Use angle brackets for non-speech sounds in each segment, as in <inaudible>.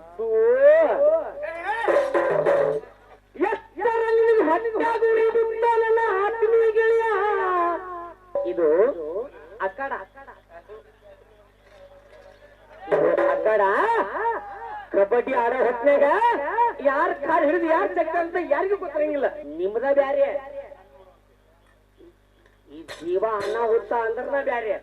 Bus ಎಷ್ಟರಲ್ಲಿ ನನ್ನ ಆತ್ಮೀಯ ಗೆಳೆಯ? ಇದು ಅಕ್ಕಡ. ಅಕ್ಕಡ. ಕಬಡ್ಡಿ ಆಡೋ ಹೊತ್ನಾಗ ಯಾರ್ ಕಾಲ್ ಹಿಡಿದು ಯಾರ್ ಚಕ್ಕ ಅಂತ ಯಾರಿಗೂ ಗೊತ್ತಿರಂಗಿಲ್ಲ. ನಿಮ್ದ ಬ್ಯಾರೆ. ಈ ಜೀವ ಅನ್ನ ಹುತ್ತ ಅಂದ್ರನ ಬ್ಯಾರೆ.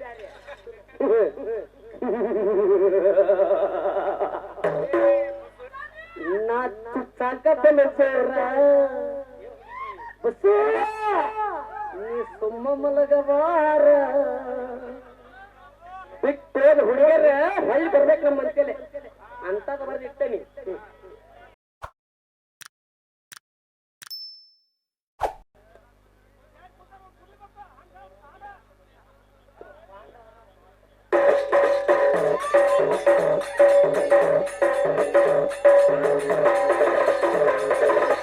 ಸಾಕಪ್ಪನ ಸರ ಬಸ್ಸು? ನೀ ಸುಮ್ಮ ಮಲಗವಾರ ಬಿಟ್ಟು ಹುಡುಗರ ಹೊಳ್ಳಿ ಬರ್ಬೇಕು ನಮ್ಮ ಮನ್ಕಲೆ ಅಂತದ ಬರ್ದಿಟ್ಟೇನಿ. Thank you.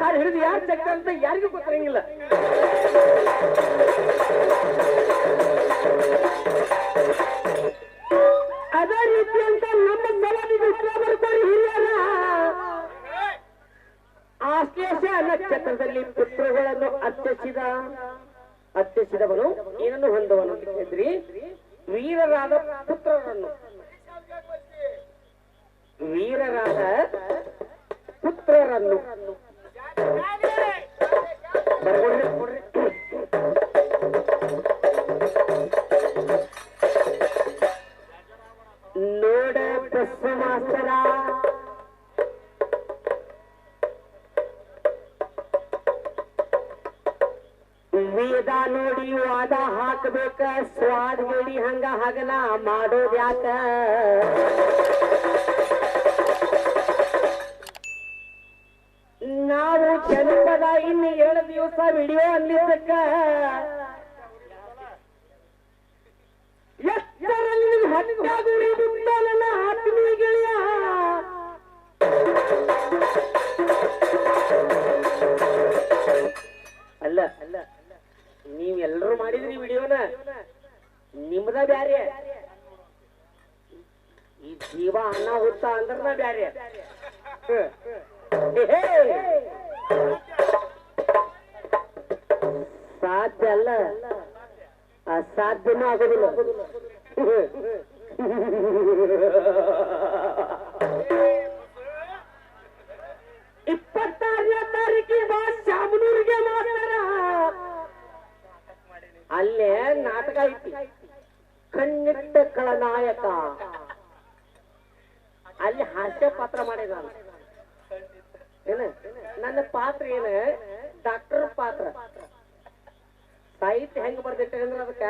ಕಾಲ್ ಹಿಡಿದು ಯಾರ್ ಚಕ್ಕ ಅಂತ ಯಾರಿಗೂ ಗೊತ್ತಿರಂಗಿಲ್ಲ. ಅದೇ ರೀತಿ ಅಂತ ನಮ್ಮ ಬರ್ತಾರೆ ಹಿರಿಯರ. ಆಶ್ಲೇಷ ನಕ್ಷತ್ರದಲ್ಲಿ ಪುತ್ರಗಳನ್ನು ಅತ್ಯಸಿದ. ಅತ್ಯಸಿದವನು ಏನನ್ನು ಹೊಂದವನು ಅಂತ ಕೇಳಿದ್ರಿ? ವೀರರಾದ ಪುತ್ರರನ್ನು. ವೀರರಾದ ಪುತ್ರರನ್ನು. ನಾವು ಇನ್ನ ಎರಡು ದಿವಸ ವಿಡಿಯೋ ಅಂದಿದ್ದಕ್ಕ ಎಷ್ಟರಲ್ಲಿ ಹಟ್ಟಾಗುಳಿ ಬಿಟ್ಟ ನನ್ನ ಆತ್ಮೀಯ ಗೆಳೆಯ? ಅಲ್ಲ ಅಲ್ಲ ನೀವೆಲ್ಲರೂ ಮಾಡಿದ್ರಿ ವಿಡಿಯೋನ? ನಿಮ್ದ ಬ್ಯಾರೆ. ಈ ಜೀವ ಅನ್ನ ಹುತ್ತ ಅಂದ್ರನ ಬ್ಯಾರೆ. ಹೇ, ಅಲ್ಲ. ಅಸಾಧ್ಯನೂ ಆಗೋದಿಲ್ಲ. ಇಪ್ಪತ್ತಾರನೇ ತಾರೀಕಿಗೆ ಶಾಮನೂರಿಗೆ ಮಾಡ್ತಾರ ಅಲ್ಲೇ ನಾಟಕ ಐತಿ. ಕಣ್ಣಿಟ್ಟ ಕಳನಾಯಕ ಅಲ್ಲಿ ಹಾಸ್ಯ ಪಾತ್ರ ಮಾಡಿದ ಏನ? ನನ್ನ ಪಾತ್ರ ಏನ? ಡಾಕ್ಟರ್ ಪಾತ್ರ. ಸಾಹಿತ್ಯ ಹೆಂಗ್ ಬರ್ದಿಟ್ಟೆ ಅಂದ್ರೆ ಅದಕ್ಕ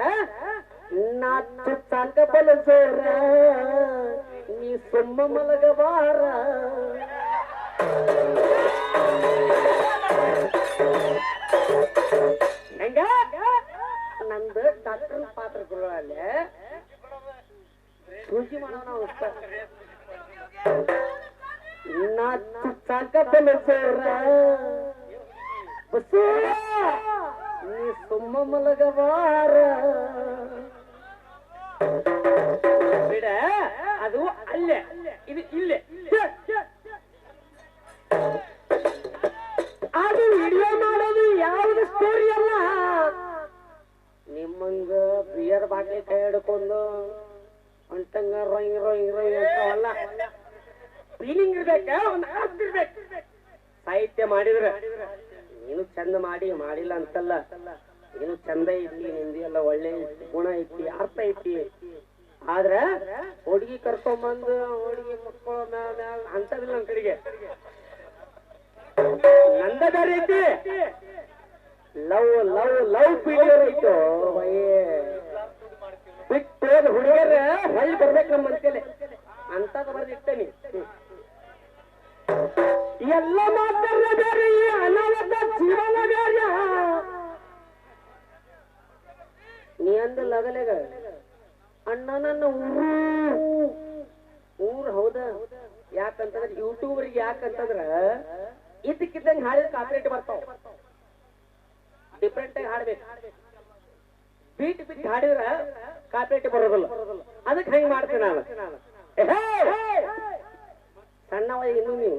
ನಾಚು ಸಾಕಬಲ ಜೋರ ನೀ ಸುಮ್ಮ ಮಲಗಬಾರ ಹೆಂಗ ನಂದು ಡಾಕ್ಟರ್ ಪಾತ್ರಗಳು ಅಲ್ಲಿ ಸೂಜಿ ಮಾಡೋಣ ಉಸ್ತಾದ್. ನಾಚು ಸಾಕಬಲ ಜೋರ ಬಸ್ಸು ಈ ಸುಮ್ಮ ಮಲಗವಾರ. ಬಿಡ, ಅದು ಅಲ್ಲೇ, ಇದು ಇಲ್ಲೇ. ಅದು ವಿಡಿಯೋ ಮಾಡೋದು ಯಾವ್ದು ಸ್ಟೋರಿ ಅಲ್ಲ. ನಿಮ್ಮಂಗ ಬಿಯರ್ ಬಾಟ್ಲಿ ಕೈ ಹಿಡ್ಕೊಂಡು ಅಂಟಂಗ ರೊಯ್ ರೊಯ್ ರೊಯ್ ಅಂತವಲ್ಲ. ಫೀಲಿಂಗ್ ಇರ್ಬೇಕ, ಒಂದು ಅರ್ಥ ಸಾಹಿತ್ಯ ಮಾಡಿದ್ರೆ ನೀನು ಚಂದ ಮಾಡಿ, ಮಾಡಿಲ್ಲ ಅಂತಲ್ಲ. ಏನು ಚಂದ ಐತಿ ನಿಂದಿ ಎಲ್ಲ ಒಳ್ಳೆ ಗುಣ ಐತಿ, ಅರ್ಥ ಐತಿ. ಆದ್ರ ಹುಡುಗಿ ಕರ್ಕೊಂಬಂದು, ಹುಡುಗಿ ಮಕ್ಕಳು ಮ್ಯಾಲ ಅಂತದಿಲ್ಲ ನನ್ ಕಡೆಗೆ. ನಂದ ಬೇರೆ ಐತಿ. ಲವ್ ಲವ್ ಲವ್ ಪೀಡಿಯರ್ ಐತು ಬಿಟ್ಟು ಹುಡುಗಿಯರ ಹೊಳ್ಳಿ ಬರ್ಬೇಕು ನಮ್ಮ ಮನಸ್ಸಲ್ಲಿ ಅಂತ ಬರ್ದಿಟ್ಟೇನಿ. ಎಲ್ಲ ಮಾತಾಡ ಬೇರೆ ಈ ಅನಾಹುತ ಜೀವನ ಬೇರೆ ನೀ ಅಂದ ಲಗಲೆಗ ಅಣ್ಣ ನನ್ನ ಊರು. ಊರ್ ಹೌದ? ಯಾಕಂತಂದ್ರ ಯೂಟ್ಯೂಬರ್ ಯಾಕಂತಂದ್ರ ಇದಕ್ಕಿದ್ದಂಗೆ ಹಾಡಿದ ಕಾಪರೇಟ್ ಬರ್ತಾವ. ಡಿಫ್ರೆಂಟ್ ಆಗಿ ಹಾಡ್ಬೇಕು. ಬೀಟ್ ಬಿಟ್ಟು ಹಾಡಿದ್ರ ಕಾಪರೇಟ್ ಬರೋದಿಲ್ಲ. ಅದಕ್ಕೆ ಹೆಂಗ್ ಮಾಡ್ತೀನಿ ನಾನು! ಸಣ್ಣವ ಇನ್ನು ನೀವು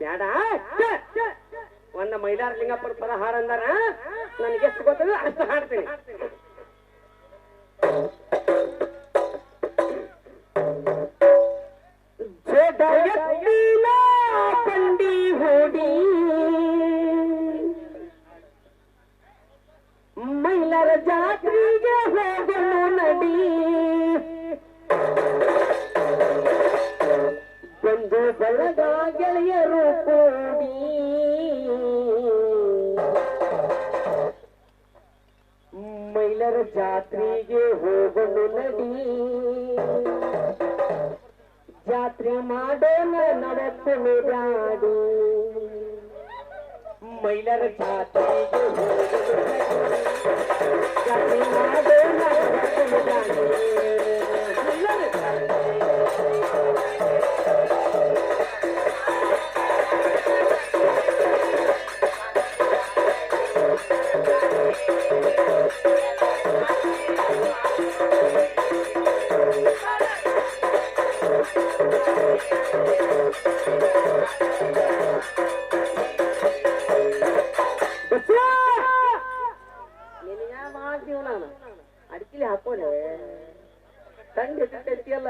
ಬ್ಯಾಡ ಒಂದ ಮೈಲಾರ ಲಿಂಗಪ್ಪನ ಪದ ಹಾಡಂದಾರ ನನಗೆ ಎಷ್ಟು ಗೊತ್ತದ ಅಷ್ಟು ಹಾಡ್ತೀನಿ. ಪಂಡಿ ಹೋಡಿ. ಮೈಲರ ಜಾತ್ರೆಗೆ ಹೋಗಲು ನಡಿ. ಬಂದು ಬಳಗ ಗೆಳೆಯರು ಜಾತ್ರೆಗೆ ಹೋಗಲು ನಡಿ. ಜಾತ್ರೆ ಮಾಡೋಣ ನಡತ್ತು ಬ್ಯಾಡಿ ಮೈಲರ ಜಾತ್ರೆಗೆ ಹೋಗಲು. ಜಾತ್ರೆ ಮಾಡೋಣ ನಡತ್ತು ಬ್ಯಾಡಿ ತಂಡಿ ಎತ್ತಿಯಲ್ಲ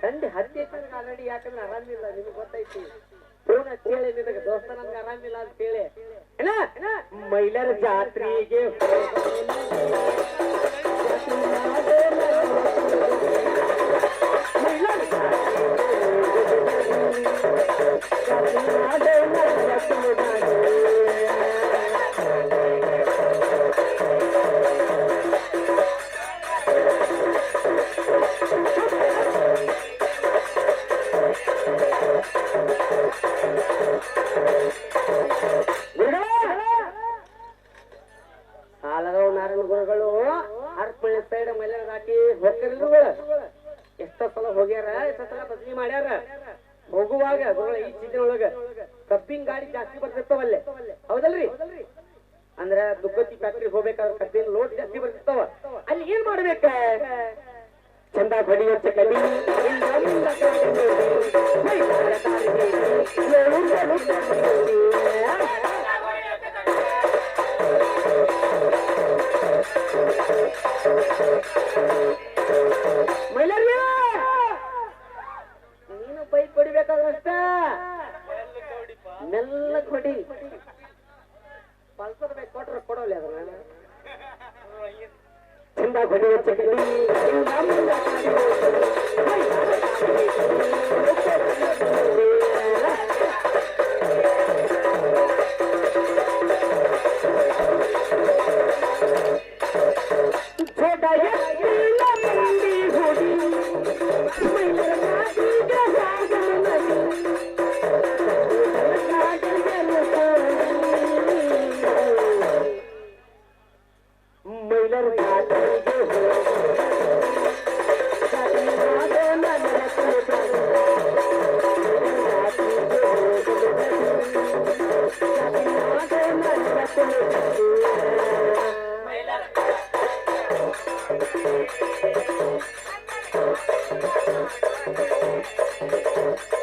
ತಂಡಿ ಹತ್ತಿ ಆಲ್ರೆಡಿ ಯಾಕಂದ್ರೆ ಆರಾಮಿಲ್ಲ ನಿಮ್ಗೆ ಗೊತ್ತೈತಿ. ಫೋನ್ ಕೇಳಿ, ನಿನಗೆ ದೋಸ್ತ ನನ್ಗೆ ಆರಾಮಿಲ್ಲ ಅಂತ ಹೇಳಿ ಏನ? ಮೈಲರ ಜಾತ್ರೆಗೆ ಸಾಲದವ್ ಕಬ್ಬಿನ ಗಾಡಿ ಜಾಸ್ತಿ ಬರ್ತಿರ್ತಾವ ಅಲ್ಲೇ ಹೌದಲ್ರಿ? ಅಂದ್ರ ದುಗ್ಗತಿ ಫ್ಯಾಕ್ಟ್ರಿ ಹೋಗ್ಬೇಕಾದ್ರೆ ಕಬ್ಬಿನ ಲೋಡ್ ಜಾಸ್ತಿ ಬರ್ತಿರ್ತಾವ ಅಲ್ಲಿ ಏನ್ ಮಾಡ್ಬೇಕ? ಚಂದ ಬಡಿ ಹಚ್ಚ ಕಲಿ ನೀನು ಬೈಕ್ ಹೊಡಿಬೇಕಾದ್ರಷ್ಟ ಮೆಲ್ಲ ಕೊಡಿ ಪಲ್ಸರ್ ಬೈಕ್ ಕೊಟ್ರೆ ಕೊಡೋಲ್ಲ ಅದನ್ನ ಚಂದ ಬಡಿ ಹಚ್ಚ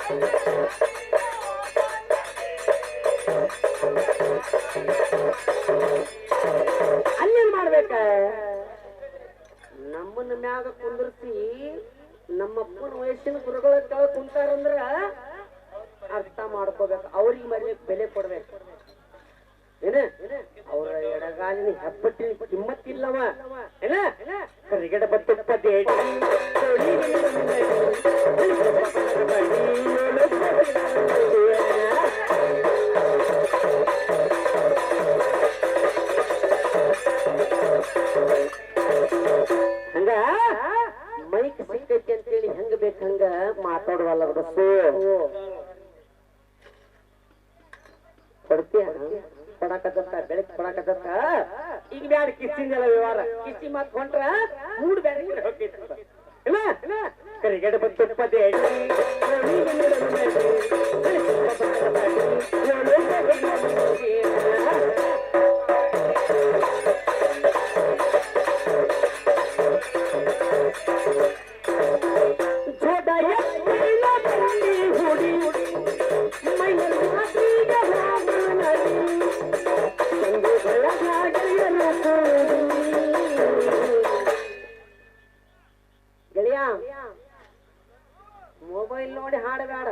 Thank <laughs> you. Ganapati Ganapati Ganapati Yeah. yeah. Mobile ನೋಡಿ ಹಾಡಬೇಡ.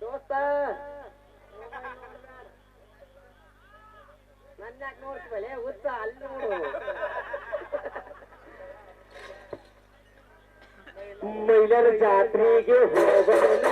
ದೋಸ್ತ. ನನ್ನ ಯಾಕೆ ನೋಡ್ತೀವಲೆ? ಉತ್ತ ಅಲ್ಲಿ ನೋಡು. ಮೈಲರ ಜಾತ್ರೆಗೆ ಹೋಗೋಣ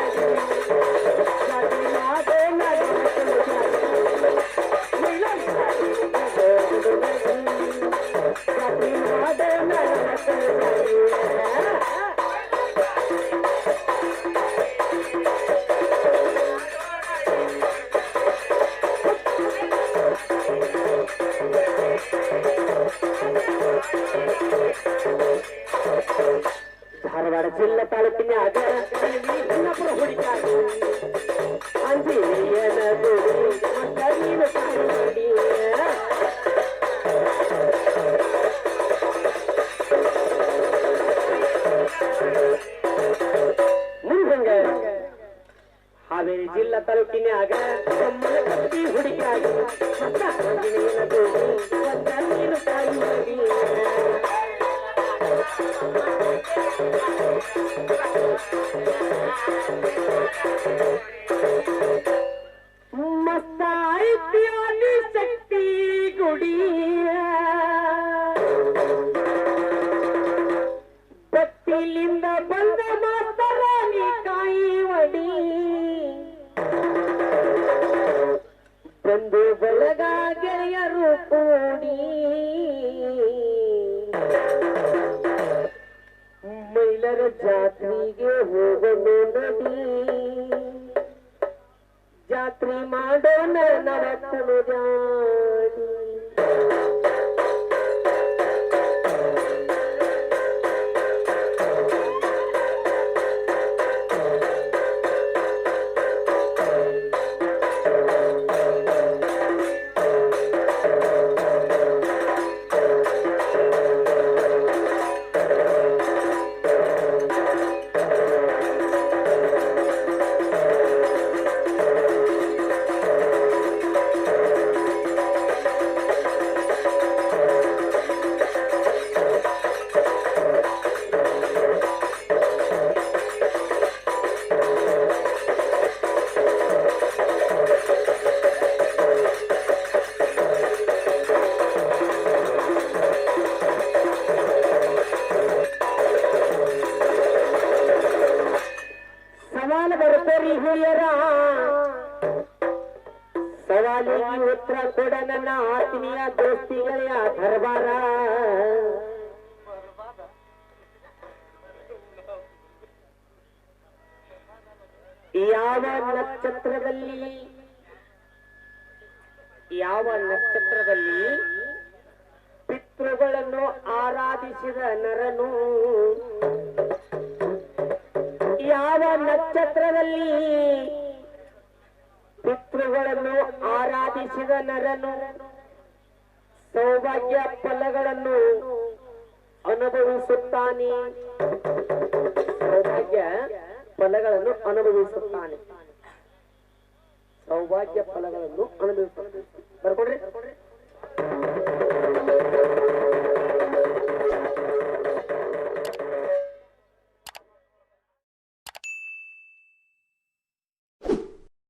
ಜಿಲ್ಲಾ ತಾಲೂಕಿನ್ಯಾಗ ಆಗಿ ಕತ್ತಿ ಹುಡುಕಾಡ ಮತ್ತ ಸವಾಲಿಗೆ ಉತ್ತರ ಕೊಡ ನನ್ನ ಆತ್ಮೀಯ ದೋಸ್ತಿಗಳ ದರ್ಬಾರ. ಯಾವ ನಕ್ಷತ್ರದಲ್ಲಿ ಯಾವ ನಕ್ಷತ್ರದಲ್ಲಿ ಪಿತೃಗಳನ್ನು ಆರಾಧಿಸಿದ ನರನು? ಯಾವ ನಕ್ಷತ್ರದಲ್ಲಿ ಪಿತೃಗಳನ್ನು ಆರಾಧಿಸಿದ ನರನು ಸೌಭಾಗ್ಯ ಫಲಗಳನ್ನು ಅನುಭವಿಸುತ್ತಾನೆ. ಸೌಭಾಗ್ಯ ಫಲಗಳನ್ನು ಅನುಭವಿಸುತ್ತಾನೆ. ಸೌಭಾಗ್ಯ ಫಲಗಳನ್ನು ಅನುಭವಿಸುತ್ತಾನೆ. ಬರ್ಕೊಡ್ರಿ.